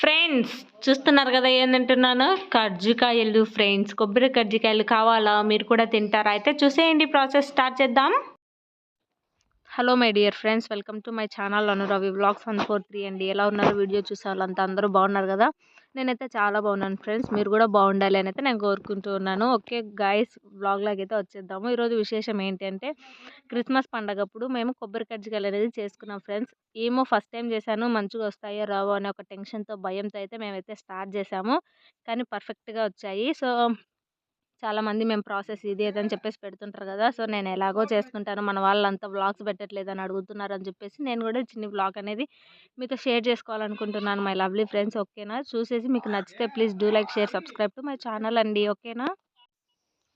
Friends చూస్తున్నారు కదా ఏంటంటున్నాను కర్జికాయలు friends. కొబ్బరి కర్జికాయలు కావాలా? మీరు కూడా తింటారా? అయితే చూసేయండి ప్రాసెస్ స్టార్ట్ చేద్దాం. Hello my dear friends welcome to my channel Anuravi vlogs one four three అండి. ఎలా ఉన్నారు వీడియో చూసే వాళ్ళంతా? అందరూ బాగున్నారు కదా? నేనైతే చాలా బాగున్నాను ఫ్రెండ్స్ మీరు కూడా బాగుండాలి అని అయితే నేను కోరుకుంటూ ఉన్నాను. ఓకే గాయస్ వ్లాగ్లోకి అయితే వచ్చేద్దాము. ఈరోజు విశేషం ఏంటి అంటే క్రిస్మస్ పండగప్పుడు మేము కొబ్బరి కజ్జికాయలు అనేది చేసుకున్నాం ఫ్రెండ్స్. ఏమో ఫస్ట్ టైం చేశాను మంచిగా వస్తాయో రావో అనే ఒక టెన్షన్తో భయంతో అయితే మేమైతే స్టార్ట్ చేసాము కానీ పర్ఫెక్ట్గా వచ్చాయి. సో చాలామంది మేము ప్రాసెస్ ఇది ఏదని చెప్పేసి పెడుతుంటారు కదా! సో నేను ఎలాగో చేసుకుంటాను మన వాళ్ళంతా వ్లాగ్స్ పెట్టట్లేదు అని అడుగుతున్నారు అని చెప్పేసి నేను కూడా చిన్న వ్లాగ్ అనేది మీతో షేర్ చేసుకోవాలనుకుంటున్నాను మై లవ్లీ ఫ్రెండ్స్. ఓకేనా? చూసేసి మీకు నచ్చితే please do like share subscribe to my channel అండి. ఓకేనా?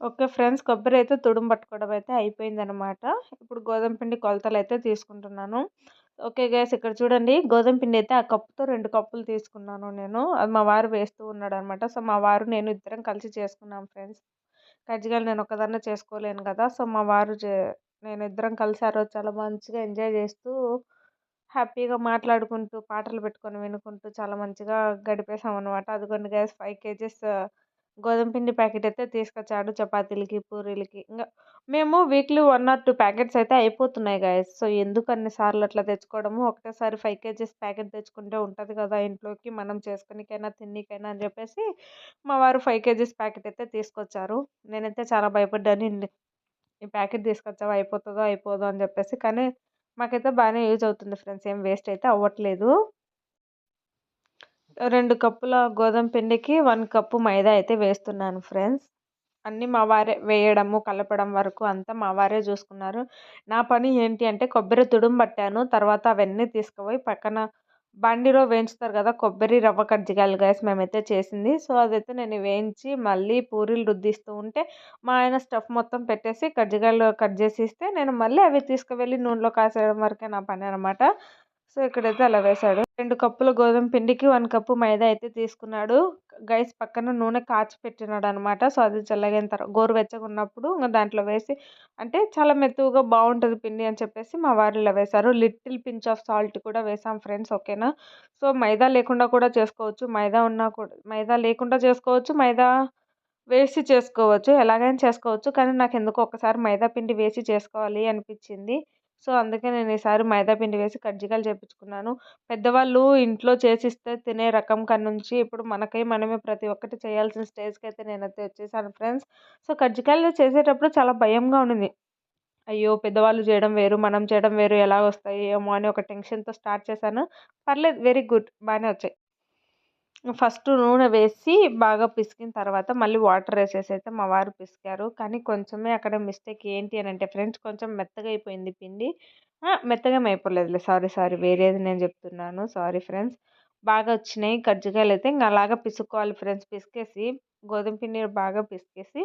ఓకే ఫ్రెండ్స్ కొబ్బరి అయితే తుడుము పట్టుకోవడం అయితే అయిపోయిందనమాట ఇప్పుడు గోధుమ పిండి కొలతలు అయితే తీసుకుంటున్నాను. ఓకే గ్యాస్ ఇక్కడ చూడండి. గోధుమ పిండి అయితే ఆ కప్పుతో రెండు కప్పులు తీసుకున్నాను నేను. అది మా వారు వేస్తూ ఉన్నాడు అనమాట సో మా వారు నేను ఇద్దరం కలిసి చేసుకున్నాం ఫ్రెండ్స్. కజ్జికాయలు నేను ఒకదాన్నే చేసుకోలేను కదా. సో మా వారు నేను ఇద్దరం కలిసి ఆ రోజు చాలా మంచిగా ఎంజాయ్ చేస్తూ హ్యాపీగా మాట్లాడుకుంటూ పాటలు పెట్టుకొని వినుకుంటూ చాలా మంచిగా గడిపేసాం అనమాట అదిగోండి గ్యాస్ ఫైవ్ కేజీస్ గోధుమ పిండి ప్యాకెట్ అయితే తీసుకొచ్చాడు చపాతీలకి పూరీలకి. ఇంకా మేము weekly one or two packets అయితే అయిపోతున్నాయి గాయస్. సో ఎందుకు అన్నిసార్లు అట్లా తెచ్చుకోవడము? ఒకటేసారి ఫైవ్ కేజీస్ ప్యాకెట్ తెచ్చుకుంటే ఉంటుంది కదా ఇంట్లోకి మనం చేసుకునికైనా తిన్నికైనా అని చెప్పేసి మా వారు ఫైవ్ కేజీస్ ప్యాకెట్ అయితే తీసుకొచ్చారు. నేనైతే చాలా భయపడ్డాను ఈ ప్యాకెట్ తీసుకొచ్చావు? అయిపోతుందో అయిపోదో అని చెప్పేసి. కానీ మాకైతే బాగానే యూజ్ అవుతుంది ఫ్రెండ్స్. ఏం వేస్ట్ అయితే అవ్వట్లేదు. రెండు కప్పుల గోధుమ పిండికి వన్ కప్పు మైదా అయితే వేస్తున్నాను ఫ్రెండ్స్. అన్నీ మా వారే వేయడము కలపడం వరకు అంతా మా వారే చూసుకున్నారు. నా పని ఏంటి అంటే కొబ్బరి తుడుము పట్టాను. తర్వాత అవన్నీ తీసుకుపోయి పక్కన బండిలో వేయించుతారు కదా కొబ్బరి రవ్వ కజ్జికాయలు గాయస్ మేమైతే చేసింది. సో అదైతే నేను వేయించి మళ్ళీ పూరీలు రుద్దిస్తూ ఉంటే మా ఆయన స్టఫ్ మొత్తం పెట్టేసి కజ్జికాయలు కట్ చేసి ఇస్తే నేను మళ్ళీ అవి తీసుకువెళ్ళి నూనెలో కాసేయడం వరకే నా పని అనమాట సో ఇక్కడైతే అలా వేశాడు. రెండు కప్పుల గోధుమ పిండికి వన్ కప్పు మైదా అయితే తీసుకున్నాడు. గైస్ పక్కన నూనె కాచి పెట్టినాడు అనమాట సో అది చల్లగైన తర్వాత గోరువెచ్చగా ఉన్నప్పుడు ఇంకా దాంట్లో వేసి అంటే చాలా మెత్తగా బాగుంటుంది పిండి అని చెప్పేసి మా వారు ఇలా వేశారు. లిటిల్ పించ్ ఆఫ్ సాల్ట్ కూడా వేసాం ఫ్రెండ్స్ ఓకేనా? సో మైదా లేకుండా కూడా చేసుకోవచ్చు. మైదా ఉన్నా కూడా మైదా లేకుండా చేసుకోవచ్చు. మైదా వేసి చేసుకోవచ్చు. ఎలాగైనా చేసుకోవచ్చు. కానీ నాకు ఎందుకో ఒకసారి మైదా పిండి వేసి చేసుకోవాలి అనిపించింది. సో అందుకే నేను ఈసారి మైదా పిండి వేసి కజ్జికాయలు చేయించుకున్నాను పెద్దవాళ్ళు ఇంట్లో చేసిస్తే తినే రకం నుంచి ఇప్పుడు మనకై మనమే ప్రతి ఒక్కటి చేయాల్సిన స్టేజ్కి అయితే నేనైతే వచ్చేసాను ఫ్రెండ్స్. సో కజ్జికాయలు చేసేటప్పుడు చాలా భయంగా ఉండింది. అయ్యో! పెద్దవాళ్ళు చేయడం వేరు మనం చేయడం వేరు ఎలా వస్తాయి ఏమో అని ఒక టెన్షన్తో స్టార్ట్ చేశాను. పర్లేదు వెరీ గుడ్ బాగానే వచ్చాయి. ఫస్ట్ నూనె వేసి బాగా పిసికిన తర్వాత మళ్ళీ వాటర్ వేసేసి అయితే మా వారు పిసికారు. కానీ కొంచెమే అక్కడ మిస్టేక్ ఏంటి అని అంటే ఫ్రెండ్స్ కొంచెం మెత్తగా అయిపోయింది పిండి. మెత్తగా అయిపోలేదులే. సారీ సారీ వేరేది నేను చెప్తున్నాను. Sorry friends. బాగా వచ్చినాయి. కజ్జికాయలు అయితే ఇంకా అలాగా పిసుకోవాలి ఫ్రెండ్స్. పిసికేసి గోధుమ పిండి బాగా పిసికేసి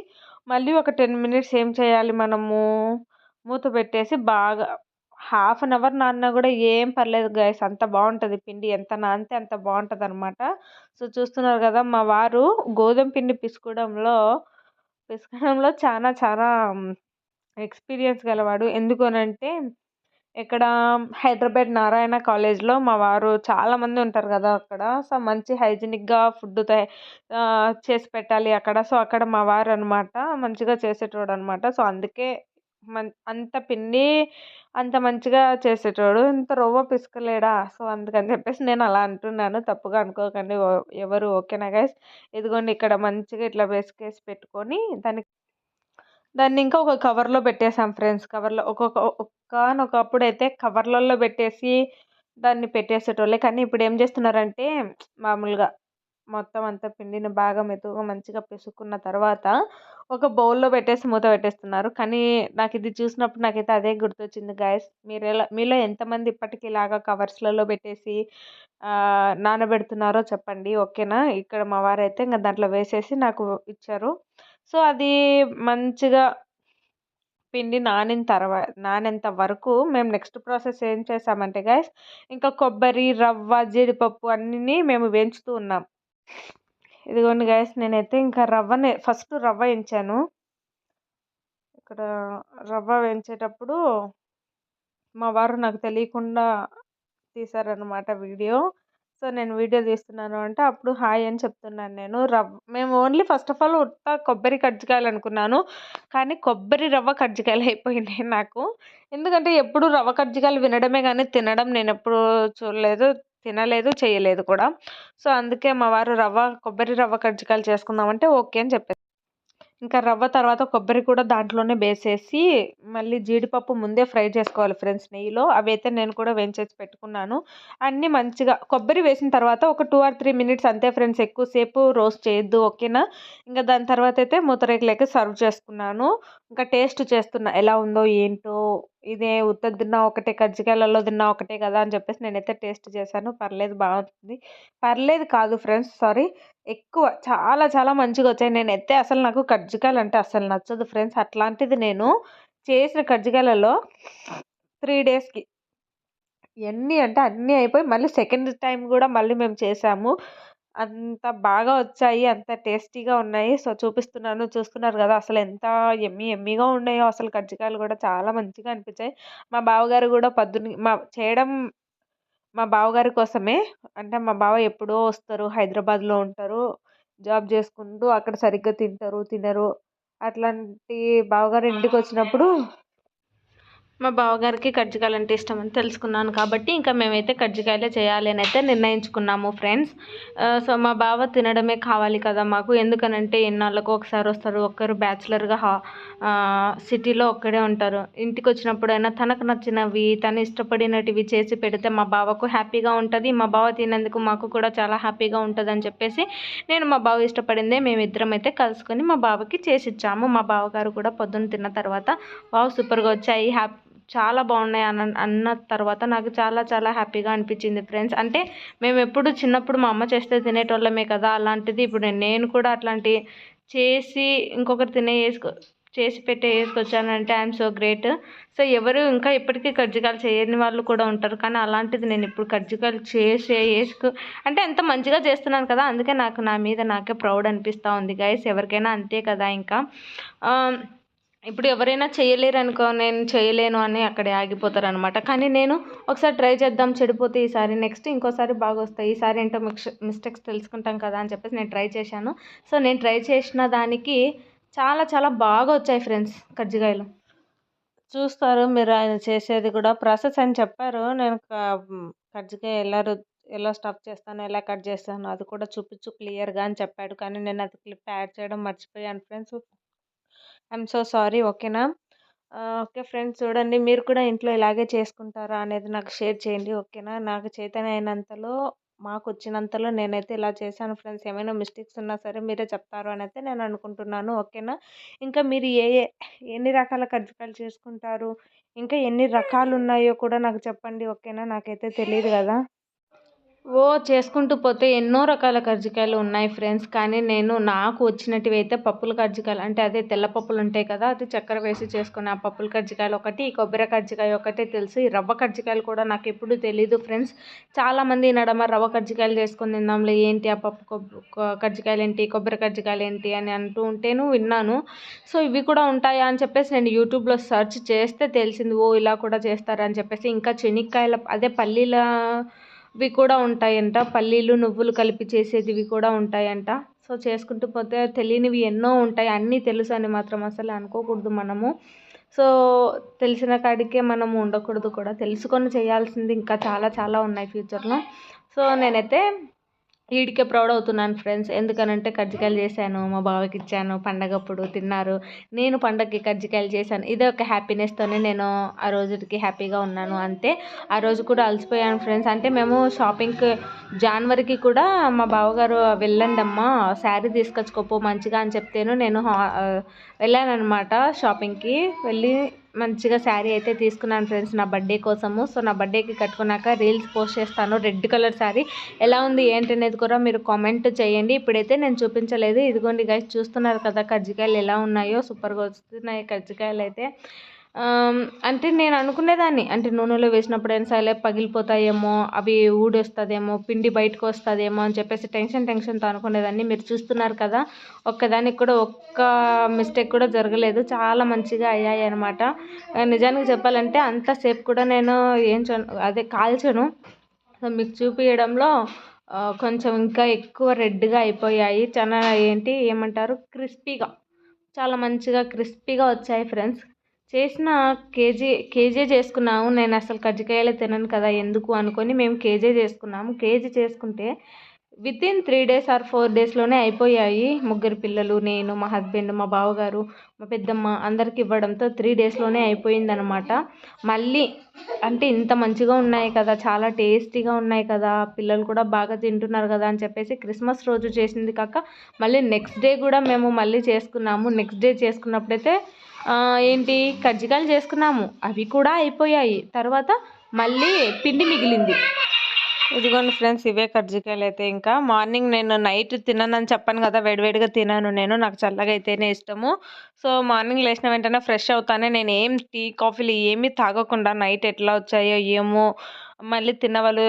మళ్ళీ ఒక టెన్ మినిట్స్ ఏం చేయాలి మనము? మూత పెట్టేసి బాగా హాఫ్ అన్ అవర్ నానినా కూడా ఏం పర్లేదు గైస్ అంత బాగుంటుంది పిండి ఎంత నానితే అంత బాగుంటుంది అనమాట సో చూస్తున్నారు కదా మా వారు గోధుమ పిండి పిసుకోవడంలో పిసకడంలో చాలా చాలా ఎక్స్పీరియన్స్ గలవాడు. ఎందుకనంటే ఇక్కడ హైదరాబాద్ నారాయణ కాలేజ్లో మా వారు చాలామంది ఉంటారు కదా అక్కడ. సో మంచి హైజీనిక్గా ఫుడ్ చేసి పెట్టాలి అక్కడ. సో అక్కడ మా వారు అనమాట మంచిగా చేసేటోడు అనమాట సో అందుకే మన్ అంత పిండి అంత మంచిగా చేసేటోడు. ఇంత రవ్వ పిసకలేడా? సో అందుకని చెప్పేసి నేను అలా అంటున్నాను. తప్పుగా అనుకోకండి. ఎవరు ఓకేనా గైస్ ఇదిగోండి ఇక్కడ మంచిగా ఇట్లా పిసికేసి పెట్టుకొని దానికి దాన్ని ఇంకా ఒక కవర్లో పెట్టేసాం ఫ్రెండ్స్. కవర్లో ఒక్కొక్క ఒక్కనొకప్పుడు అయితే కవర్లలో పెట్టేసి దాన్ని పెట్టేసేటోళ్ళే. కానీ ఇప్పుడు ఏం చేస్తున్నారంటే మామూలుగా మొత్తం అంతా పిండిని బాగా మెతుగా మంచిగా పిసుక్కున్న తర్వాత ఒక బౌల్లో పెట్టేసి మూత పెట్టేస్తున్నారు. కానీ నాకు ఇది చూసినప్పుడు నాకైతే అదే గుర్తొచ్చింది గాయస్. మీరు ఎలా మీలో ఎంతమంది ఇప్పటికీ ఇలాగా కవర్స్లలో పెట్టేసి నానబెడుతున్నారో చెప్పండి. ఓకేనా? ఇక్కడ మా వారైతే ఇంకా దాంట్లో వేసేసి నాకు ఇచ్చారు. సో అది మంచిగా పిండి నానిన తర్వాత నానేంత వరకు మేము నెక్స్ట్ ప్రాసెస్ ఏం చేసామంటే గాయస్ ఇంకా కొబ్బరి రవ్వ జీడిపప్పు అన్నీ మేము వేయించుతూ ఉన్నాం. ఇదిగోండి గాయస్ నేనైతే ఇంకా రవ్వని ఫస్ట్ రవ్వ వేయించాను. ఇక్కడ రవ్వ వేయించేటప్పుడు మా వారు నాకు తెలియకుండా తీశారనమాట వీడియో. సో నేను వీడియో తీస్తున్నాను అంటే అప్పుడు హాయ్ అని చెప్తున్నాను నేను. రవ్వ మేము ఓన్లీ ఫస్ట్ ఆఫ్ ఆల్ ఉత్త కొబ్బరి కజ్జికాయలు అనుకున్నాను కానీ కొబ్బరి రవ్వ కజ్జికాయలు అయిపోయినాయి నాకు. ఎందుకంటే ఎప్పుడు రవ్వ కజ్జికాయలు వినడమే కానీ తినడం నేను ఎప్పుడు చూడలేదు. తినలేదు చేయలేదు కూడా. సో అందుకే మా వారు రవ్వ కొబ్బరి రవ్వ కజ్జికాయలు చేసుకుందామంటే ఓకే అని చెప్పారు ఇంకా రవ్వ తర్వాత కొబ్బరి కూడా దాంట్లోనే వేసేసి మళ్ళీ జీడిపప్పు ముందే ఫ్రై చేసుకోవాలి ఫ్రెండ్స్ నెయ్యిలో. అవి అయితే నేను కూడా వేయించేసి పెట్టుకున్నాను. అన్నీ మంచిగా కొబ్బరి వేసిన తర్వాత ఒక టూ ఆర్ త్రీ మినిట్స్ అంతే ఫ్రెండ్స్ ఎక్కువసేపు రోస్ట్ చేయొద్దు ఓకేనా? ఇంకా దాని తర్వాత అయితే మూతరేకులకి సర్వ్ చేసుకున్నాను. ఇంకా టేస్ట్ చేస్తున్నా ఎలా ఉందో ఏంటో. ఇదే ఉత్తది తిన్నా ఒకటే కజ్జికాయలలో తిన్నా ఒకటే కదా అని చెప్పేసి నేనైతే టేస్ట్ చేశాను. పర్లేదు బాగుంటుంది. పర్లేదు కాదు ఫ్రెండ్స్ సారీ. ఎక్కువ చాలా చాలా మంచిగా వచ్చాయి. నేనైతే అసలు నాకు కజ్జికాయలు అంటే అసలు నచ్చదు ఫ్రెండ్స్. అట్లాంటిది నేను చేసిన కజ్జికాయలలో త్రీ డేస్కి ఎన్ని అంటే అన్నీ అయిపోయి మళ్ళీ సెకండ్ టైం కూడా మళ్ళీ మేము చేసాము. అంత బాగా వచ్చాయి అంత టేస్టీగా ఉన్నాయి. సో చూపిస్తున్నాను చూస్తున్నారు కదా అసలు ఎంత ఎమ్మి ఎమ్మిగా ఉన్నాయో అసలు కజ్జికాయలు కూడా చాలా మంచిగా అనిపించాయి. మా బావగారు కూడా పొద్దున్న మా చేయడం మా బావగారి కోసమే. అంటే మా బావ ఎప్పుడో వస్తారు హైదరాబాద్లో ఉంటారు జాబ్ చేసుకుంటూ అక్కడ సరిగ్గా తింటారు తినరు. అట్లాంటి బావగారు ఇంటికి వచ్చినప్పుడు మా బావగారికి కజ్జికాయలు అంటే ఇష్టం అని తెలుసుకున్నాను కాబట్టి ఇంకా మేమైతే కజ్జికాయలే చేయాలి అని అయితే నిర్ణయించుకున్నాము ఫ్రెండ్స్. సో మా బావ తినడమే కావాలి కదా మాకు. ఎందుకనంటే ఎన్నాళ్ళకు ఒకసారి వస్తారు ఒక్కరు బ్యాచిలర్గా సిటీలో ఒక్కడే ఉంటారు. ఇంటికి వచ్చినప్పుడైనా తనకు నచ్చినవి తను ఇష్టపడినటివి చేసి పెడితే మా బావకు హ్యాపీగా ఉంటుంది. మా బావ తినేందుకు మాకు కూడా చాలా హ్యాపీగా ఉంటుంది అని చెప్పేసి నేను మా బావ ఇష్టపడిందే మేమిద్దరం అయితే కలుసుకొని మా బావకి చేసి ఇచ్చాము మా బావగారు కూడా పొద్దున్న తిన్న తర్వాత బావ సూపర్గా వచ్చాయి హ్యాపీ చాలా బాగున్నాయి అన్న అన్న తర్వాత నాకు చాలా చాలా హ్యాపీగా అనిపించింది ఫ్రెండ్స్. అంటే మేము ఎప్పుడు చిన్నప్పుడు మా అమ్మ చేస్తే తినేటోళ్ళమే కదా అలాంటిది ఇప్పుడు నేను కూడా అట్లాంటి చేసి ఇంకొకరు తినే వేసుకో చేసి పెట్టే వేసుకొచ్చానంటే ఐఎమ్ సో గ్రేట్. సో ఎవరు ఇంకా ఇప్పటికీ కజ్జికాయలు చేయని వాళ్ళు కూడా ఉంటారు కానీ అలాంటిది నేను ఇప్పుడు కజ్జికాయలు చేసి వేసుకు అంటే ఎంత మంచిగా చేస్తున్నాను కదా అందుకే నాకు నా మీద నాకే ప్రౌడ్ అనిపిస్తూ ఉంది. గైస్ ఎవరికైనా అంతే కదా ఇంకా. ఇప్పుడు ఎవరైనా చేయలేరు అనుకో నేను చేయలేను అని అక్కడే ఆగిపోతారు అనమాట కానీ నేను ఒకసారి ట్రై చేద్దాం చెడిపోతే ఈసారి నెక్స్ట్ ఇంకోసారి బాగా వస్తాయి ఈసారి ఏంటో మిక్స్ మిస్టేక్స్ తెలుసుకుంటాం కదా అని చెప్పేసి నేను ట్రై చేశాను. సో నేను ట్రై చేసిన దానికి చాలా చాలా బాగా వచ్చాయి ఫ్రెండ్స్ కజ్జికాయలు చూస్తారు మీరు ఆయన చేసేది కూడా ప్రాసెస్ అని చెప్పారు. నేను కజ్జికాయ ఎలా ఎలా స్టఫ్ చేస్తాను ఎలా కట్ చేస్తాను అది కూడా చూపించు క్లియర్గా అని చెప్పాడు. కానీ నేను అది క్లిప్ యాడ్ చేయడం మర్చిపోయాను ఫ్రెండ్స్. I'm so sorry. ఓకేనా? Okay friends. చూడండి మీరు కూడా ఇంట్లో ఇలాగే చేసుకుంటారా అనేది నాకు షేర్ చేయండి. ఓకేనా? నాకు చైతన్య అయినంతలో మాకు వచ్చినంతలో నేనైతే ఇలా చేశాను ఫ్రెండ్స్. ఏమైనా మిస్టేక్స్ ఉన్నా సరే మీరే చెప్తారు అని అయితే నేను అనుకుంటున్నాను. ఓకేనా? ఇంకా మీరు ఏ ఎన్ని రకాల కజ్జికాయలు చేసుకుంటారు? ఇంకా ఎన్ని రకాలు ఉన్నాయో కూడా నాకు చెప్పండి. ఓకేనా? నాకైతే తెలియదు కదా. ఓ చేసుకుంటూ పోతే ఎన్నో రకాల కజ్జికాయలు ఉన్నాయి ఫ్రెండ్స్. కానీ నేను నాకు వచ్చినటివి అయితే పప్పుల కజ్జికాయలు అంటే అదే తెల్ల పప్పులు ఉంటాయి కదా అది చక్కెర వేసి చేసుకునే ఆ పప్పుల కజ్జికాయలు ఒకటి కొబ్బరి కజ్జికాయ ఒకటే తెలుసు. ఈ రవ్వ కజ్జికాయలు కూడా నాకు ఎప్పుడు తెలీదు ఫ్రెండ్స్. చాలామంది నడమ రవ్వ కజ్జికాయలు చేసుకుని తిందాంలే ఏంటి ఆ పప్పు కజ్జికాయలు ఏంటి కొబ్బరి కజ్జికాయలు ఏంటి అని అంటూ ఉంటేను విన్నాను. సో ఇవి కూడా ఉంటాయా అని చెప్పేసి నేను యూట్యూబ్లో సెర్చ్ చేస్తే తెలిసింది. ఓ ఇలా కూడా చేస్తారని చెప్పేసి. ఇంకా చెనిక్కాయల అదే పల్లీల ఇవి కూడా ఉంటాయంట. పల్లీలు నువ్వులు కలిపి చేసేటివి కూడా ఉంటాయంట. సో చేసుకుంటూ పోతే తెలియనివి ఎన్నో ఉంటాయి. అన్నీ తెలుసు అని మాత్రం అసలు అనుకోకూడదు మనము. సో తెలిసిన కాడికే మనము ఉండకూడదు కూడా. తెలుసుకొని చేయాల్సింది ఇంకా చాలా చాలా ఉన్నాయి ఫ్యూచర్లో. సో నేనైతే వీడికే ప్రౌడ్ అవుతున్నాను ఫ్రెండ్స్. ఎందుకనంటే కజ్జికాయలు చేశాను మా బావకి ఇచ్చాను పండగప్పుడు తిన్నారు. నేను పండగకి కజ్జికాయలు చేశాను. ఇదే ఒక హ్యాపీనెస్తోనే నేను ఆ రోజుకి హ్యాపీగా ఉన్నాను అంతే. ఆ రోజు కూడా అలసిపోయాను ఫ్రెండ్స్. అంటే మేము షాపింగ్కి జనవరికి కూడా మా బావగారు వెళ్ళండి అమ్మ శారీ తీసుకొచ్చుకోపో మంచిగా అని చెప్తేను నేను వెళ్ళాను అనమాట షాపింగ్కి. వెళ్ళి మంచిగా శారీ అయితే తీసుకున్నాను ఫ్రెండ్స్ నా బర్త్డే కోసము. సో నా బర్త్డేకి కట్టుకున్నాక రీల్స్ పోస్ట్ చేస్తాను. Red colour sari. ఎలా ఉంది ఏంటి అనేది కూడా మీరు కామెంట్ చేయండి. ఇప్పుడైతే నేను చూపించలేదు. ఇదిగోండి గైస్ చూస్తున్నారు కదా కజ్జికాయలు ఎలా ఉన్నాయో. సూపర్గా వస్తున్నాయి కజ్జికాయలు అయితే. అంటే నేను అనుకునేదాన్ని. అంటే నూనెలో వేసినప్పుడు సరే పగిలిపోతాయేమో అవి ఊడొస్తుందేమో పిండి బయటకు వస్తుందేమో అని చెప్పేసి టెన్షన్ టెన్షన్తో అనుకునేదాన్ని. మీరు చూస్తున్నారు కదా ఒక్కదానికి కూడా ఒక్క మిస్టేక్ కూడా జరగలేదు. చాలా మంచిగా అయ్యాయి అనమాట నిజానికి చెప్పాలంటే అంతసేపు కూడా నేను ఏం అదే కాల్చను. మీకు చూపించడంలో కొంచెం ఇంకా ఎక్కువ రెడ్గా అయిపోయాయి. చాలా ఏంటి ఏమంటారు క్రిస్పీగా చాలా మంచిగా క్రిస్పీగా వచ్చాయి ఫ్రెండ్స్. చేసిన కేజీ కేజీ చేసుకున్నాము. నేను అసలు కజ్జికాయలు తినను కదా ఎందుకు అనుకొని మేము కేజీ చేసుకున్నాము. కేజీ చేసుకుంటే with in three days or four డేస్లోనే అయిపోయాయి. ముగ్గురు పిల్లలు నేను మా హస్బెండ్ మా బావగారు మా పెద్దమ్మ అందరికి ఇవ్వడంతో త్రీ డేస్లోనే అయిపోయిందనమాట మళ్ళీ అంటే ఇంత మంచిగా ఉన్నాయి కదా చాలా టేస్టీగా ఉన్నాయి కదా పిల్లలు కూడా బాగా తింటున్నారు కదా అని చెప్పేసి క్రిస్మస్ రోజు చేసింది కాక మళ్ళీ నెక్స్ట్ డే కూడా మేము మళ్ళీ చేసుకున్నాము. నెక్స్ట్ డే చేసుకున్నప్పుడైతే ఏంటి? కజ్జికాయలు చేసుకున్నాము. అవి కూడా అయిపోయాయి. తర్వాత మళ్ళీ పిండి మిగిలింది. ఇదిగోండి ఫ్రెండ్స్ ఇవే కజ్జికాయలు అయితే ఇంకా. మార్నింగ్ నేను నైట్ తిన్నానని చెప్పాను కదా వేడివేడిగా తినాను నేను. నాకు చల్లగా అయితేనే ఇష్టము. సో మార్నింగ్ లేచిన వెంటనే ఫ్రెష్ అవుతానే. నేను ఏం టీ కాఫీలు ఏమీ తాగకుండా నైట్ ఎట్లా వచ్చాయో ఏమో మళ్ళీ తిన్న వాళ్ళు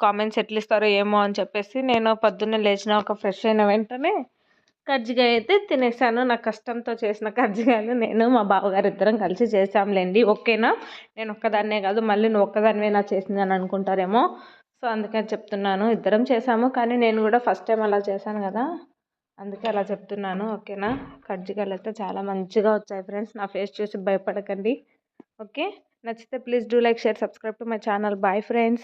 కామెంట్స్ ఎట్లా ఇస్తారో ఏమో అని చెప్పేసి నేను పొద్దున్నే లేచిన ఒక ఫ్రెష్ అయిన వెంటనే కజ్జికాయ అయితే తినేసాను. నా కష్టంతో చేసిన కజ్జికాయలు నేను మా బావగారు ఇద్దరం కలిసి చేసాంలేండి ఓకేనా? నేను ఒక్కదాన్నే కాదు మళ్ళీ నువ్వు ఒక్కదానివేనా చేసింది అని అనుకుంటారేమో. సో అందుకని చెప్తున్నాను. ఇద్దరం చేసాము కానీ నేను కూడా ఫస్ట్ టైం అలా చేశాను కదా. అందుకే అలా చెప్తున్నాను. ఓకేనా? కజ్జికాయలు అయితే చాలా మంచిగా వచ్చాయి ఫ్రెండ్స్. నా ఫేస్ చూసి భయపడకండి. ఓకే? నచ్చితే please do like share subscribe to my channel. Bye friends.